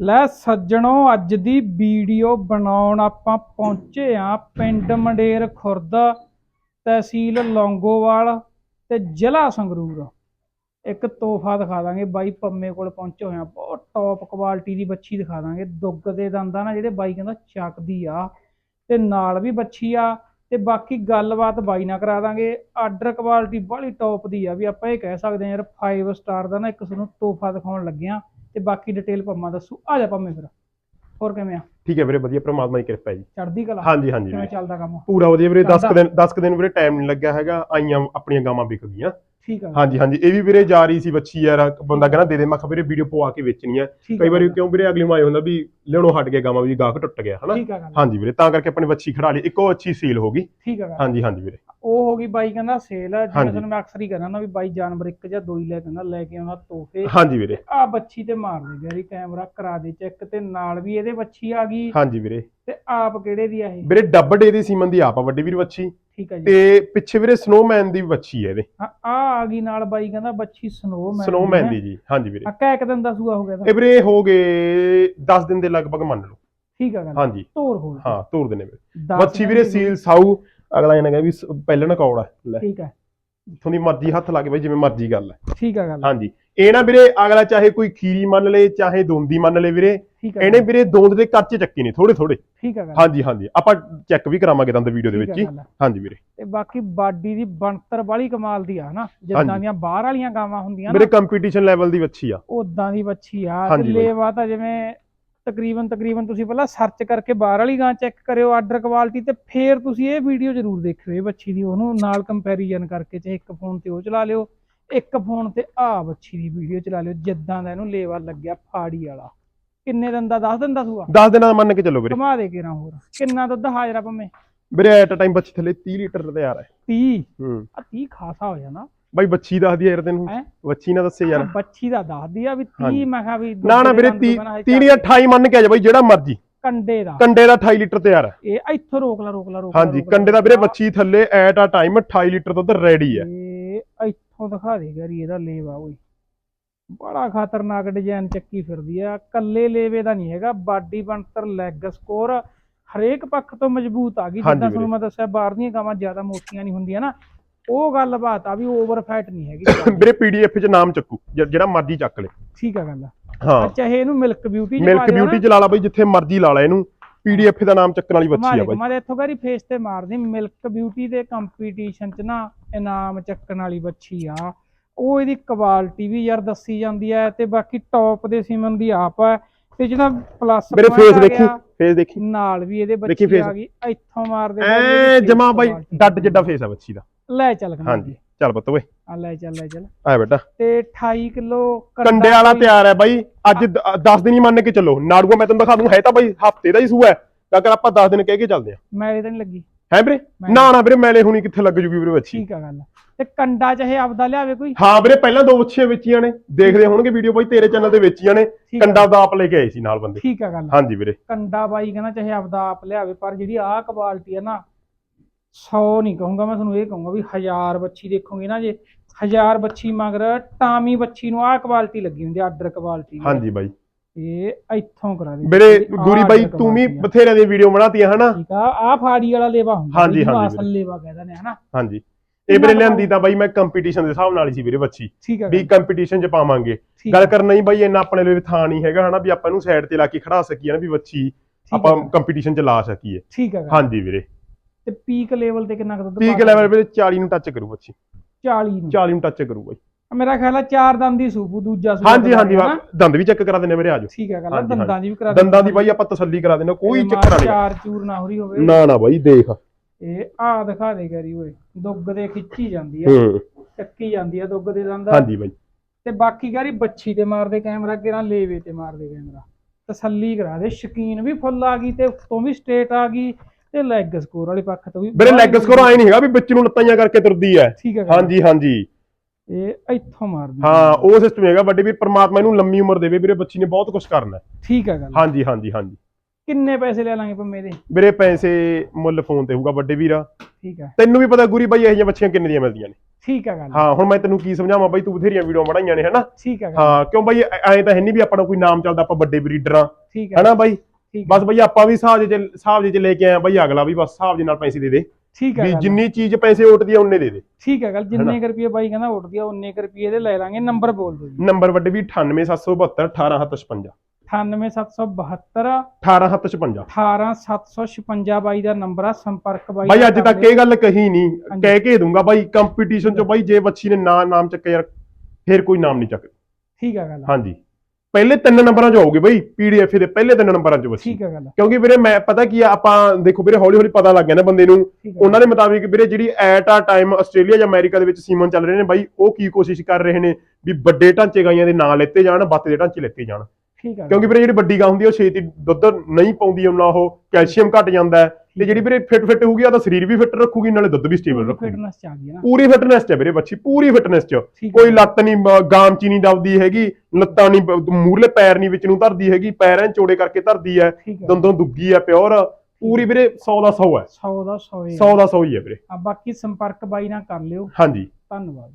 ਲੈ ਸੱਜਣੋ, ਅੱਜ ਦੀ ਵੀਡੀਓ ਬਣਾਉਣ ਆਪਾਂ ਪਹੁੰਚੇ ਆ ਪਿੰਡ ਮੰਡੇਰ ਖੁਰਦ, ਤਹਿਸੀਲ ਲੌਂਗੋਵਾਲ ਤੇ ਜ਼ਿਲ੍ਹਾ ਸੰਗਰੂਰ। ਇੱਕ ਤੋਹਫਾ ਦਿਖਾ ਦਾਂਗੇ ਬਾਈ, ਪੰਮੇ ਕੋਲ ਪਹੁੰਚੇ ਹੋਏ ਆ ਬਹੁਤ ਟੌਪ ਕੁਆਲਿਟੀ ਦੀ ਬੱਚੀ ਦਿਖਾ ਦਾਂਗੇ। ਦੁੱਗ ਦੇ ਦੰਦਾਂ ਨਾ ਜਿਹੜੇ ਬਾਈ ਕਹਿੰਦਾ ਚੱਕਦੀ ਆ ਤੇ ਨਾਲ ਵੀ ਬੱਚੀ ਆ ਤੇ ਬਾਕੀ ਗੱਲਬਾਤ ਬਾਈ ਨਾਲ ਕਰਾ ਦਾਂਗੇ। ਆਰਡਰ ਕੁਆਲਿਟੀ ਬੜੀ ਟੌਪ ਦੀ ਆ। ਵੀ ਆਪਾਂ ਇਹ ਕਹਿ ਸਕਦੇ ਆ ਯਾਰ 5 ਸਟਾਰ ਦਾ ਨਾ ਇੱਕ ਤੁਹਾਨੂੰ ਤੋਹਫਾ ਦਿਖਾਉਣ ਲੱਗਿਆ ਤੇ ਬਾਕੀ ਡਿਟੇਲ ਪੰਮਾ ਦੱਸੂ। ਆ ਜਾ ਪੰਮੇ ਫਿਰ। ਹੋਰ ਕਿਵੇਂ ਆ? ਠੀਕ ਹੈ ਵੀਰੇ ਵਧੀਆ ਪ੍ਰਮਾਤਮਾ ਦੀ ਕਿਰਪਾ ਹੈ ਜੀ। ਚੜ੍ਹਦੀ ਕਲਾ। ਹਾਂਜੀ ਹਾਂਜੀ ਕਿਵੇਂ ਵੀਰੇ। ਚੱਲਦਾ ਕੰਮ? ਪੂਰਾ ਵਧੀਆ ਵੀਰੇ 10 ਚੱਲਦਾ। ਦਿਨ 10 ਦਿਨ ਵੀਰੇ ਟਾਈਮ ਨਹੀਂ ਲੱਗਿਆ ਹੈਗਾ ਆਈਆਂ ਆਪਣੀਆਂ ਗਾਵਾਂ ਵਿਕ ਗਈਆਂ। ਠੀਕ ਆ। ਹਾਂਜੀ ਹਾਂਜੀ ਇਹ ਵੀ ਵੀਰੇ ਜਾ ਰਹੀ ਸੀ ਬੱਚੀ ਯਾਰ ਬੰਦਾ ਕਹਿੰਦਾ ਦੇ ਦੇ। ਮੈਂ ਕਿਹਾ ਵੀਰੇ ਵੀਡੀਓ ਪਵਾ ਕੇ ਵੇਚਣੀ ਹੈ ਠੀਕ ਕਈ ਆ ਵਾਰੀ। ਕਿਉਂ ਵੀਰੇ ਅਗਲੀ ਮਾਈ ਹੁੰਦਾ ਵੀ ਲਿਆਉਣੋਂ ਹਟ ਗਿਆ ਗਾਵਾਂ ਵੀ ਗਾਹਕ ਟੁੱਟ ਗਿਆ ਹਨਾ? ਠੀਕ ਆ ਗੱਲ। ਹਾਂਜੀ ਵੀਰੇ ਤਾਂ ਕਰਕੇ ਆਪਣੀ ਬੱਚੀ ਖੜਾ ਲਈ। ਇੱਕੋ ਅੱਛੀ ਸੀਲ ਹੋ ਗਈ। ਠੀਕ ਆ ਗੱਲ। ਹਾਂਜੀ ਹਾਂਜੀ ਵੀਰੇ। ਉਹ ਹੋ ਗਈ ਬਾਈ ਕਹਿੰਦਾ ਸੇਲ ਜਿਵੇਂ ਹਾਂਜੀ। ਤੁਹਾਨੂੰ ਮੈਂ ਅਕਸਰ ਹੀ ਕਹਿੰਦਾ ਨਾ ਵੀ ਬਾਈ ਜਾਨਵਰ ਇੱਕ ਜਾਂ ਦੋ ਹੀ ਲੈ ਕੇ ਆਉਂਦਾ ਲੈ ਕੇ ਆਉਂਦਾ ਤੋਹਫੇ। ਹਾਂਜੀ ਵੀਰੇ। ਆ ਬੱਚੀ ਤੇ ਮਾਰ ਦੇ ਗੈਰੀ ਕੈਮਰਾ ਕਰਾ ਦੇ ਚੈੱਕ ਤੇ ਨਾਲ ਵੀ ਇਹਦੇ ਬੱਚੀ ਆ ਗਈ। ਹਾਂਜੀ ਵੀਰੇ। ਤੇ ਆਪ ਕਿਹੜੇ ਦੀ ਆ ਇਹ? ਵੀਰੇ ਡੱਬ ਡੇ ਦੀ ਸੀਮਨ ਦੀ ਆਪ ਆ ਵੱਡੀ ਵੀਰ ਬੱਚੀ ਠੀਕ ਆ ਜੀ। ਤੇ ਪਿੱਛੇ ਵੀਰੇ ਸਨੋਮੈਨ ਦੀ ਬੱਚੀ ਹੈ ਇਹਦੇ। ਆ ਆ ਆ ਗਈ ਨਾਲ ਬਾਈ ਕਹਿੰਦਾ ਬੱਚੀ ਸਨੋਮੈਨ ਸਨੋਮੈਨ ਦੀ ਜੀ। ਹਾਂਜੀ ਵੀਰੇ। ਆ ਕੈ ਇੱਕ ਦਿਨ ਦਾ ਸੂਆ ਹੋ ਗਿਆ ਤਾਂ। ਇਹ ਵੀਰੇ ਹੋ ਗਏ 10 ਦਿਨ ਦੇ ਲਗਭਗ ਮੰਨ ਲਓ। ਠੀਕ ਆ ਗੱਲ। ਹਾਂਜੀ। ਤੋਰ ਹੋ ਹਾਂ ਤੋਰ ਵੀਰੇ ਦਸ ਬੱਚੀ ਦਿਨ ਵੀਰੇ ਦੀ ਸੀਲ ਸਾਊ ਅਗਲਾ ਇਹਨਾਂ ਕਹਿੰਦਾ ਵੀ ਪਹਿਲਾਂ ਨਾ ਕੌੜਾ ਲੈ। ਠੀਕ ਆ। ਤੁਹਾਡੀ ਮਰਜ਼ੀ ਹੱਥ ਲਾ ਕੇ ਬਈ ਜਿਵੇਂ ਮਰਜ਼ੀ ਗੱਲ ਹੈ। ਠੀਕ ਆ ਗੱਲ। ਹਾਂਜੀ। ਇਹ ਨਾ ਵੀਰੇ ਅਗਲਾ ਚਾਹੇ ਕੋਈ ਖੀਰੀ ਮੰਨ ਲੇ ਚਾਹੇ ਦੋਂਦੀ ਮੰਨ ਲੇ ਵੀਰੇ ਇਹਨੇ ਵੀਰੇ ਦੋਂਦ ਦੇ ਕੱਚੇ ਚੱਕੀ ਨੇ ਥੋੜੇ ਥੋੜੇ ਠੀਕ ਆ ਗੱਲ। ਹਾਂਜੀ ਹਾਂਜੀ। ਆਪਾਂ ਚੈੱਕ ਵੀ ਕਰਾਵਾਂਗੇ ਦੰਦ ਵੀਡੀਓ ਦੇ ਵਿੱਚ ਹੀ। ਹਾਂਜੀ ਵੀਰੇ। ਤੇ ਬਾਕੀ ਬਾਡੀ ਦੀ ਬਣਤਰ ਬਾਲੀ ਕਮਾਲ ਦੀ ਆ ਹਨਾ? ਜਿੱਦਾਂ। ਦੀਆਂ ਬਾਹਰ ਵਾਲੀਆਂ ਗਾਵਾਂ ਹੁੰਦੀਆਂ ਨਾ। ਕੰਪੀਟੀਸ਼ਨ ਲੈਵਲ ਦੀ ਬੱਚੀ ਆ। ਉਦਾਂ ਦੀ ਬੱਚੀ ਆ। ਤੇ। ਲੇਵਾ ਤਾਂ ਜਿਵੇਂ ਤਕਰੀਬਨ ਤਕਰੀਬਨ ਤੁਸੀਂ ਪਹਿਲਾਂ ਸਰਚ ਕਰਕੇ ਬਾਹਰ ਵਾਲੀ ਗਾਂ ਚੈੱਕ ਕਰਿਓ ਆਰਡਰ ਕੁਆਲਿਟੀ ਤੇ ਫੇਰ ਤੁਸੀਂ ਇਹ ਵੀਡੀਓ ਜ਼ਰੂਰ ਦੇਖਿਓ ਇਹ ਬੱਚੀ ਦੀ ਉਹਨੂੰ ਨਾਲ ਕੰਪੈਰੀਜ਼ਨ ਕਰਕੇ ਚਾਹੇ ਇੱਕ ਫੋਨ ਤੇ ਉਹ ਚਲਾ ਲਿਓ ਇੱਕ ਫੋਨ ਤੇ ਆ ਬੱਚੀ ਦੀ ਵੀਡੀਓ ਚਲਾ ਲਿਓ ਜਿੱਦਾਂ ਦਾ ਇਹਨੂੰ ਲੇਵਾ ਲੱਗਿਆ ਫਾੜੀ ਵਾਲਾ। ਕਿੰਨੇ ਦਿਨ ਦਾ 10 ਦਿਨ ਦਾ ਸੂਆ? 10 ਦਿਨਾਂ ਦਾ ਮੰਨ ਕੇ ਚੱਲੋ ਵੀਰੇ। ਕਮਾ ਦੇ ਕੇ ਨਾ ਹੋਰ। ਕਿੰਨਾ ਦੁੱਧ ਹਾਜ਼ਰਾ ਭਵੇਂ ਵੀਰੇ ਐਟ ਟਾਈਮ ਬੱਚੀ ਥੱਲੇ 30 ਲੀਟਰ ਤਿਆਰ ਹੈ। 30 ਹੂੰ। ਆ 30 ਖਾਸਾ ਹੋ ਜਾਣਾ। ਬਾਈ ਬੱਚੀ ਦੱਸਦੀ ਯਾਰ ਤੈਨੂੰ। ਹੈਂ? ਬੱਚੀ ਨਾ ਦੱਸੇ ਯਾਰ। ਬੱਚੀ ਦਾ ਦੱਸਦੀ ਆ ਵੀ 30 ਹਾਂਜੀ। ਮੈਂ ਕਿਹਾ ਵੀ ਨਾ ਨਾ ਵੀਰੇ ਦੇ 30 ਰੰਗ 30 ਜਾਂ 28 ਮੰਨ ਕੇ ਆ ਜਾ ਬਾਈ ਜਿਹੜਾ ਮਰਜ਼ੀ। ਕੰਡੇ ਦਾ। ਕੰਡੇ ਦਾ 28 ਲੀਟਰ ਤਿਆਰ ਹੈ। ਇਹ ਇੱਥੋਂ ਰੋਕ ਲਾ ਰੋਕ ਲਾ ਰੋਕ ਲਾ, ਹਾਂਜੀ ਰੋਕ ਲਾ, ਕੰਡੇ ਦਾ ਵੀਰੇ। ਬੱਚੀ ਥੱਲੇ ਐਟ ਆ ਟਾਈਮ 28 ਲੀਟਰ ਦੁੱਧ ਰੈਡੀ ਹੈ। ਇਹ ਇੱਥੋਂ ਦਿਖਾ ਦੇ ਗਰੀ ਇਹਦਾ ਲੇਵਾ ਓਏ। ਬੜਾ ਖਤਰਨਾਕ ਡਿਜ਼ਾਈਨ ਚੱਕੀ ਫਿਰਦੀ ਆ। ਕੱਲੇ ਲੇਵੇ ਦਾ ਨਹੀਂ ਹੈਗਾ ਬਾਡੀ ਬਣਤਰ ਲੈਗ ਸਕੋਰ ਹਰੇਕ ਪੱਖ ਤੋਂ ਮਜ਼ਬੂਤ ਆ ਗਈ। ਹਾਂਜੀ ਜਿੱਦਾਂ ਵੀਰੇ। ਤੁਹਾਨੂੰ ਮੈਂ ਦੱਸਿਆ ਬਾਹਰ ਦੀਆਂ ਗਾਵਾਂ ਜ਼ਿਆਦਾ ਮੋਟੀਆਂ ਨਹੀਂ ਹੁੰਦੀਆਂ ਨਾ। ਉਹ ਗੱਲਬਾਤ ਆ ਵੀ ਓਵਰ ਫੈਟ ਨਹੀਂ ਹੈਗੀ ਵੀਰੇ ਪੀਡੀਐਫ 'ਚ ਨਾਮ ਚੱਕੂ ਜ- ਜਿਹੜਾ ਮਰਜ਼ੀ ਚੱਕ ਲੈ। ਠੀਕ ਆ ਗੱਲ ਆ। ਹਾਂ। ਚਾਹੇ ਇਹਨੂੰ ਮਿਲਕ ਬਿਊਟੀ ਮਿਲਕ ਬਿਊਟੀ 'ਚ ਲਾ ਲਾ ਬਾਈ ਜਿੱਥੇ ਮਰਜ਼ੀ ਲਾ ਲਾ ਇਹਨੂੰ। ਪੀਡੀਐਫ ਦਾ ਨਾਮ ਚੱਕਣ ਵਾਲੀ ਬੱਚੀ ਆ ਬਾਈ। ਮਾਰੇ ਇੱਥੋਂ ਕਰੀ ਫੇਸ ਤੇ ਮਾਰਦੀ ਮਿਲਕ ਬਿਊਟੀ ਦੇ ਕੰਪੀਟੀਸ਼ਨ ਚ ਨਾ ਇਨਾਮ ਚੱਕਣ ਵਾਲੀ ਬੱਚੀ ਆ। ਉਹ ਇਹਦੀ ਕੁਆਲਿਟੀ ਵੀ ਯਾਰ ਦੱਸੀ ਜਾਂਦੀ ਹੈ ਤੇ ਬਾਕੀ ਟੌਪ ਦੇ ਸੀਮਨ ਦੀ ਆਪ ਹੈ ਤੇ ਜਿਹੜਾ ਪਲੱਸ ਮੇਰੇ ਫੇਸ ਦੇਖੀ ਫੇਸ ਦੇਖੀ। ਨਾਲ ਵੀ ਇਹਦੇ ਬੱਚੀ। ਆ ਗਈ ਇੱਥੋਂ ਮਾਰਦੇ ਐ ਜਮਾ ਬਾਈ ਡੱਡ ਜਿੱਡਾ ਫੇਸ ਆ ਬੱਚੀ ਦਾ। ਲੈ ਚੱਲ ਹਾਂਜੀ ਚੱਲ ਪੁੱਤ ਓਏ। ਆ ਲੈ ਚੱਲ ਲੈ ਚੱਲ। ਆ ਬੇਟਾ। ਤੇ 28 ਕਿਲੋ ਕੰਡੇ ਵਾਲਾ ਤਿਆਰ ਹੈ ਬਾਈ। ਅੱਜ 10 ਦਿਨ ਹੀ ਮੰਨ ਕੇ ਚੱਲੋ। ਨਾੜੂਆ ਮੈਂ ਤੁਹਾਨੂੰ ਦਿਖਾ ਦੂੰ ਹੈ ਤਾਂ ਬਾਈ ਹਫ਼ਤੇ ਦਾ ਹੀ ਸੂਆ ਹੈ। ਅਗਰ ਆਪਾਂ 10 ਦਿਨ ਕਹਿ ਕੇ ਚੱਲਦੇ ਆ ਮੈਲੇ ਤਾਂ ਨਹੀਂ ਲੱਗੀ। ਹੈ ਵੀਰੇ? ਨਾ ਨਾ ਵੀਰੇ ਮੈਲੇ ਹੁਣੀ ਕਿੱਥੇ ਲੱਗ ਜੂਗੀ ਵੀਰੇ ਬੱਚੀ ਠੀਕ ਆ ਗੱਲ। ਤੇ ਕੰਡਾ ਚਾਹੇ ਆਪਦਾ ਲਿਆਵੇ ਕੋਈ? ਹਾਂ ਵੀਰੇ ਪਹਿਲਾਂ ਦੋ ਬੱਚੀਆਂ ਵੇਚੀਆਂ ਨੇ। ਦੇਖਦੇ ਹੋਣਗੇ ਵੀਡੀਓ ਬਾਈ ਤੇਰੇ ਚੈਨਲ ਤੇ ਵੇਚੀਆਂ ਨੇ। ਆ। ਕੰਡਾ ਦਾ ਆਪ ਲੈ ਕੇ ਆਏ ਸੀ ਨਾਲ ਬੰਦੇ। ਠੀਕ ਆ ਗੱਲ। ਹਾਂਜੀ ਵੀਰੇ। ਕੰਡਾ ਬਾਈ ਕਹਿੰਦਾ ਚਾਹੇ ਆਪਦਾ ਆਪ ਲਿਆਵੇ ਪਰ ਜਿਹੜੀ ਆਹ ਕੁਆਲਿਟੀ ਹੈ ਨਾ 100 ਨਹੀਂ ਕਹੂੰਗਾ ਮੈਂ ਤੁਹਾਨੂੰ ਇਹ ਕਹੂੰਗਾ ਵੀ ਹਜ਼ਾਰ ਬੱਚੀ ਦੇਖੋਗੇ ਨਾ ਜੇ ਹਜ਼ਾਰ ਬੱਚੀ ਮਗਰ ਟਾਮੀ ਬੱਚੀ ਨੂੰ ਆਹ ਕੁਆਲਿਟੀ ਲੱਗੀ ਹੁੰਦੀ ਆਰਡਰ ਕੁਆਲਿਟੀ ਹਾਂਜੀ ਬਾਈ। ਇਹ ਇੱਥੋਂ ਕਰਾ ਦੇ। ਆਹ ਗੂਰੀ ਬਾਈ ਤੂੰ ਵੀ ਆ। ਬਥੇਰਿਆਂ ਦੀਆਂ ਵੀਡੀਓ ਬਣਾਤੀਆਂ ਹਨਾ? ਠੀਕ ਆ ਆਹ ਫਾੜੀ ਵਾਲਾ ਲੇਵਾ ਹੁੰਦਾ ਹਾਂਜੀ, ਹਾਂਜੀ ਅਸਲ ਲੇਵਾ ਕਹਿੰਦੇ ਨੇ ਹਨਾ? ਹਾਂਜੀ। ਇਹ ਵੀਰੇ ਲਿਆਂਦੀ ਤਾਂ ਬਾਈ ਮੈਂ ਕੰਪੀਟੀਸ਼ਨ ਦੇ ਹਿਸਾਬ ਨਾਲ ਹੀ ਸੀ ਵੀਰੇ ਬੱਚੀ ਆ ਵੀ ਕੰਪੀਟੀਸ਼ਨ 'ਚ ਪਾਵਾਂਗੇ। ਗੱਲ ਆ, ਕਰਨਾ ਹੀ ਬਾਈ ਇੰਨਾ ਆਪਣੇ ਲਈ ਥਾਂ ਨਹੀਂ ਹੈਗਾ ਹਨਾ ਵੀ ਆਪਾਂ ਇਹਨੂੰ ਸਾਈਡ ਤੇ ਲਾ ਕੇ ਖੜਾ ਸਕੀਏ ਨਾ ਵੀ ਬੱਚੀ ਆ ਆਪਾਂ ਕੰਪੀਟੀਸ਼ਨ 'ਚ ਲਾ ਸਕੀਏ। ਠੀਕ ਆ ਗੱਲ। ਹਾਂਜੀ ਵੀਰੇ। ਤੇ ਪੀਕ ਲੈਵਲ ਤੇ ਕਿੰਨਾ ਕੁ ਦੁੱਧ ਪੀਕ ਲੈਵਲ ਵੀਰੇ 40 ਨੂੰ ਟੱਚ ਕਰੂ ਬੱਚੀ 40 ਨੂੰ। 40 ਨੂੰ ਟੱਚ ਕਰੂ ਬਾਈ। ਮੇਰਾ ਖਿਆਲ ਆ ਚਾਰ ਦੰਦ ਦੀ ਸੂਪੂ ਦੂਜਾ ਸੂਪੂ ਹਾਂਜੀ ਹਾਂਜੀ ਦੰਦ ਵੀ ਚੈੱਕ ਕਰਾ ਦਿੰਦੇ ਵੀਰੇ ਆਜੋ ਠੀਕ ਆ ਗੱਲ ਆ, ਹਾਂਜੀ, ਦੰਦਾਂ ਦੀ ਵੀ ਕਰਾ ਦੰਦਾਂ ਦੀ ਬਾਈ ਆਪਾਂ ਤਸੱਲੀ ਕਰਾ ਦਿੰਦੇ ਕੋਈ ਚੱਕਰ ਮਾਰ ਨਹੀਂ ਚਾਰ ਚੂਰ ਨਾ ਹੋ ਰਹੀ ਹੋਵੇ। ਨਾ ਨਾ ਬਾਈ ਦੇਖ। ਇਹ ਆ ਦਿਖਾ ਦੇ ਕਰੀ ਓਏ ਦੁੱਗ ਦੇ ਖਿੱਚੀ ਜਾਂਦੀ ਆ। ਹੂੰ। ਚੱਕੀ ਜਾਂਦੀ ਆ ਦੁੱਗ ਦੇ ਦੰਦ। ਹਾਂਜੀ ਬਾਈ। ਤੇ ਬਾਕੀ ਗਾਰੀ ਬੱਚੀ ਤੇ ਮਾਰਦੇ ਕੈਮਰਾ ਕਿਹੜਾ ਲੇਵੇ ਤੇ ਮਾਰਦੇ ਕੈਮਰਾ। ਤਸੱਲੀ ਕਰਾ ਦੇ ਸ਼ਕੀਨ ਵੀ ਫੁੱਲ ਆ ਗਈ ਤੇ ਉੱਤੋਂ ਵੀ ਸਟੇਟ ਆ ਗਈ ਤੇ ਲੈਗ ਸਕੋਰ ਵਾਲੇ ਪੱਖ ਤੋਂ ਵੀ ਵੀਰੇ ਲੈਗ ਸਕੋਰ ਆਏ ਨਹੀਂ ਹੈਗਾ ਵੀ ਵਿੱਚ ਨੂੰ ਲੱਤਾਂ ਕਰਕੇ ਤੁਰਦੀ ਹੈ ਠੀਕ ਹੈ ਗੱਲ। ਹਾਂਜੀ ਹਾਂਜੀ। ਇਹ ਇੱਥੋਂ ਮਾਰਦੀ ਹਾਂ ਉਹ ਸਿਸਟਮ ਹੈਗਾ ਵੱਡੇ ਵੀਰ ਪ੍ਰਮਾਤਮਾ ਇਹਨੂੰ ਲੰਮੀ ਉਮਰ ਦੇਵੇ ਵੀਰੇ ਬੱਚੀ ਨੇ ਬਹੁਤ ਕੁਝ ਕਰਨਾ। ਠੀਕ ਹੈ ਗੱਲ। ਹਾਂਜੀ ਹਾਂਜੀ ਹਾਂਜੀ। ਕਿੰਨੇ ਪੈਸੇ ਲੈ ਲਾਂਗੇ ਪੰਮੇ ਦੇ ਵੀਰੇ ਪੈਸੇ ਮੁੱਲ ਫੋਨ ਤੇ ਹੋਊਗਾ ਵੱਡੇ ਵੀਰਾ। ਠੀਕ ਹੈ ਤੈਨੂੰ ਵੀ ਪਤਾ ਗੁਰੀ ਬਾਈ ਇਹੋ ਜਿਹੀਆਂ ਬੱਚੀਆਂ ਕਿੰਨੇ ਦੀਆਂ ਮਿਲਦੀਆਂ ਨੇ। ਠੀਕ ਹੈ ਗੱਲ। ਹਾਂ ਹੁਣ ਮੈਂ ਤੈਨੂੰ ਕੀ ਸਮਝਾਵਾਂ ਬਾਈ ਤੂੰ ਬਥੇਰੀਆਂ ਵੀਡੀਓ ਬਣਾਈਆਂ ਨੇ ਹਨਾ? ਠੀਕ ਹੈ ਹਾਂ ਕਿਉਂ ਬਾਈ ਐ- ਤਾਂ ਹੈ ਨਹੀਂ ਵੀ ਆਪਣਾ ਕੋਈ ਨਾਮ ਚੱਲਦਾ ਆਪਾਂ ਵੱਡੇ ਬਰੀਡਰ। ਹਨਾ ਬਾਈ? ਬਸ ਬਈ ਆਪਾਂ ਵੀ ਹਿਸਾਬ ਜੇ ਹਿਸਾਬ ਜੇ ਚ ਲੈ ਕੇ ਆਏ ਆ ਬਾਈ ਅਗਲਾ ਵੀ ਬਸ ਹਿਸਾਬ ਜੇ ਨਾਲ ਪੈਸੇ ਦੇ ਦੇ। ਠੀਕ ਹੈ ਵੀ ਗੱਲ। ਜਿੰਨੀ ਚੀਜ਼ ਪੈਸੇ ਉੱਠਦੀ ਆ ਉਹਨੇ ਦੇ ਦੇ। ਠੀਕ ਹੈ ਗੱਲ ਜਿੰਨੇ ਕੁ ਰੁਪਏ ਬਾਈ ਕਹਿੰਦਾ ਉੱਠਦੀ ਆ ਉਨੇ ਕੁ ਰੁਪਏ ਦੇ ਲੈ ਲਾਂਗੇ। ਨੰਬਰ ਬੋਲ ਦਿਓ ਜੀ। ਨੰਬਰ ਵੱਡੇ ਵੀ 98772 18756 98772 18756 18756 ਬਾਈ ਦਾ ਨੰਬਰ ਆ ਸੰਪਰਕ ਬਾਈ ਬਾਈ ਅੱਜ ਤੱਕ। ਇਹ ਗੱਲ ਕਹੀ ਨਹੀਂ। ਹਾਂਜੀ। ਕਹਿ ਕੇ ਦੂੰਗਾ ਬਾਈ ਕੰਪੀਟੀਸ਼ਨ ਚ ਬਾਈ ਜੇ ਬੱਚੀ ਨੇ ਨਾ ਨਾਮ ਚੱਕਿਆ ਯਾਰ ਫੇਰ ਕੋਈ ਨਾਮ ਨਹੀਂ ਚੱਕ ਠੀਕ ਹੈ ਗੱਲ। ਹਾਂਜੀ। ਪਹਿਲੇ ਤਿੰਨ ਨੰਬਰਾਂ 'ਚ ਹੋਊਗੀ ਬਾਈ ਪੀਡੀਐਫ ਦੇ ਪਹਿਲੇ ਤਿੰਨ ਨੰਬਰਾਂ 'ਚ ਬੱਚੀ ਠੀਕ ਹੈ ਗੱਲ। ਕਿਉਂਕਿ ਵੀਰੇ ਮੈਂ ਪਤਾ ਕੀ ਆ ਆਪਾਂ ਦੇਖੋ ਵੀਰੇ ਹੌਲੀ ਹੌਲੀ ਪਤਾ ਲੱਗ ਗਿਆ ਨਾ ਬੰਦੇ ਨੂੰ। ਉਹਨਾਂ ਦੇ ਮੁਤਾਬਿਕ ਵੀਰੇ ਜਿਹੜੀ ਐਟ ਆ ਟਾਈਮ ਆਸਟ੍ਰੇਲੀਆ ਜਾਂ ਅਮਰੀਕਾ ਦੇ ਵਿੱਚ ਸੀਮਨ ਚੱਲ ਰਹੇ ਨੇ ਬਾਈ ਉਹ ਕੀ ਕੋਸ਼ਿਸ਼ ਕਰ ਰਹੇ ਨੇ ਵੀ ਵੱਡੇ ਢਾਂਚੇ ਗਾਈਆਂ ਦੇ ਨਾਂ ਲੈਤੇ ਜਾਣ ਬੱਤ ਦੇ ਢਾਂਚੇ ਲੈਤੇ ਜਾਣ। ਠੀਕ ਹੈ। ਕਿਉਂਕਿ ਵੀਰੇ ਜਿਹੜੀ ਵੱਡੀ ਗਾਂ ਹੁੰਦੀ ਆ, ਉਹ ਛੇਤੀ ਦੁੱਧ ਨਹੀਂ ਪਾਉਂਦੀ ਉਹਨਾਂ ਉਹ ਕੈਲਸ਼ੀਅਮ ਘਟ ਜਾਂਦਾ ਹੈ। ਤੇ ਜਿਹੜੀ ਵੀਰੇ ਫਿੱਟ ਫਿੱਟ ਹੋਊਗੀ ਉਹਦਾ ਸਰੀਰ ਵੀ ਫਿੱਟ ਰੱਖੂਗੀ ਨਾਲੇ ਦੁੱਧ ਵੀ ਸਟੇਬਲ ਰੱਖੂਗੀ। ਫਿਟਨੈਸ ਚ ਆ ਗਈ ਨਾ। ਪੂਰੀ ਫਿਟਨੈਸ 'ਚ ਹੈ ਵੀਰੇ ਬੱਚੀ ਪੂਰੀ ਫਿਟਨੈਸ 'ਚ। ਕੋਈ ਹੈ। ਲੱਤ ਨਹੀਂ ਗਾਮਚੀ ਨਹੀਂ ਦਬਦੀ ਹੈਗੀ ਲੱਤਾਂ ਨਹੀਂ ਮੂਰਲੇ ਪੈਰ ਨਹੀਂ ਵਿੱਚ ਨੂੰ ਧਰਦੀ ਹੈਗੀ ਪੈਰ ਚੋੜੇ ਕਰਕੇ ਧਰਦੀ ਹੈ ਹੈ। ਦੰਦੋਂ ਦੁੱਗੀ ਹੈ ਪਿਓਰ। ਪੂਰੀ ਵੀਰੇ 100 ਦਾ 100 ਹੈ। 100 ਦਾ 100 100 ਦਾ 100 ਹੀ ਹੈ ਵੀਰੇ। ਆ ਬਾਕੀ ਸੰਪਰਕ ਬਾਈ ਨਾਲ ਕਰ ਲਿਓ। ਹਾਂਜੀ। ਧੰਨਵਾਦ।